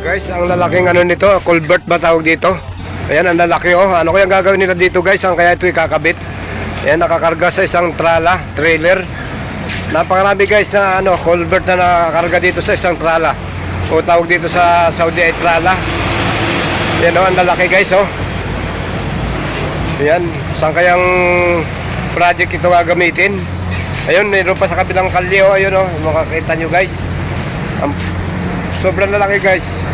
Guys, ang lalaking ano nito, culvert ba tawag dito? Ayan, ang lalaki oh. Ano kaya gagawin nila dito guys? Ang kaya ito ikakabit? Ayan, nakakarga sa isang trala, trailer. Napakarami guys na ano, culvert na nakakarga dito sa isang trala. O tawag dito sa Saudi ay trala. Ayan oh, ang lalaki guys oh. Ayan, saan kayang project ito gagamitin? Ayun, mayroon pa sa kabilang kalye oh. Ayun oh, makakita nyo guys. Ang sobrang lalaki guys.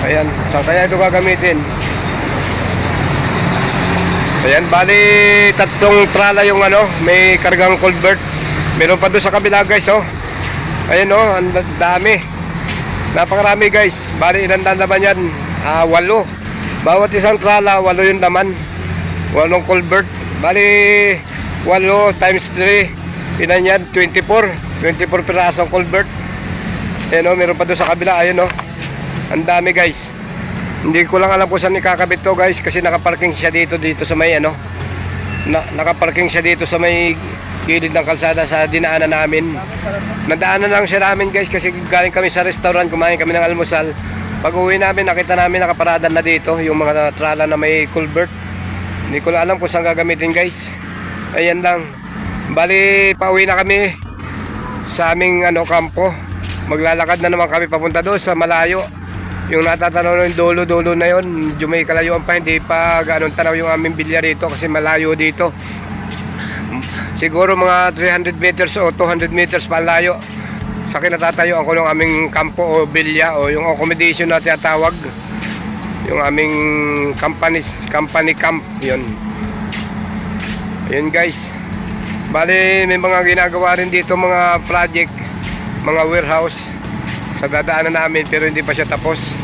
Ayan, saan kaya ito gagamitin? Ayan, bali tatlong trala yung ano, may kargang culvert. Meron pa doon sa kabila guys, oh. Ayan oh, ang da- dami. Napakarami guys. Bali ilan na naman yan? Ah, walo. Bawat isang trala, walo yung laman. Walong culvert. Bali, walo times 3. Ilan yan? 24. 24 pirasong culvert. Ayan oh, meron pa doon sa kabila. Ayan oh. Ang dami guys. Hindi ko lang alam kung saan ikakabit to guys kasi nakaparking siya dito dito sa may ano. Na, nakaparking siya dito sa may gilid ng kalsada sa dinaanan namin. Nadaanan lang siya namin guys kasi galing kami sa restaurant, kumain kami ng almusal. Pag uwi namin, nakita namin nakaparada na dito yung mga trala na may culvert. Hindi ko lang alam kung saan gagamitin guys. Ayan lang. Bali, pauwi na kami sa aming ano kampo. Maglalakad na naman kami papunta doon sa malayo. Yung natatanaw ng dulo-dulo na yon, medyo may kalayuan pa, hindi pa ganun tanaw yung aming bilya rito kasi malayo dito. Siguro mga 300 meters o 200 meters pa layo sa kinatatayuan ko ng aming kampo o bilya o yung accommodation na tinatawag. Yung aming company, company camp, yun. Yun guys. Bali, may mga ginagawa rin dito mga project, mga warehouse sa dadaanan namin pero hindi pa siya tapos.